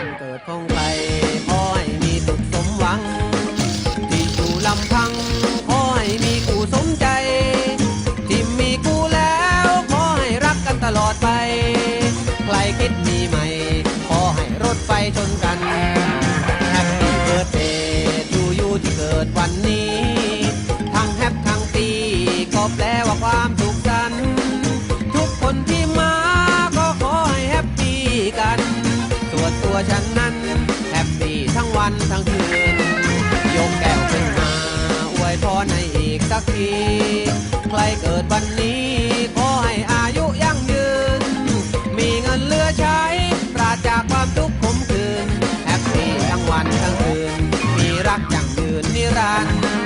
วันเกิดของใครขอให้มีสุขสมหวัง ที่อยู่ลำพังขอให้มีกูสมใจ ที่มีกูแล้วขอให้รักกันตลอดไป ใครคิดมีใหม่ ขอให้รถไฟชนกันแฮปปี้เบิร์ดเดย์ทูยูที่เกิดวันนี้ ทั้งแฮปทั้งปีก็แปลว่าความ ฉันนั้นแฮปปี้ทั้งวันทั้งคืน ยกแก้วขึ้นมาอวยพรในอีกสักที ใครเกิดวันนี้ขอให้อายุยั่งยืน มีเงินเหลือใช้ ปราจากความทุกข์ขมขืนแฮปปี้ทั้งวันทั้งคืน มีรักยั่งยืนนิรันดร์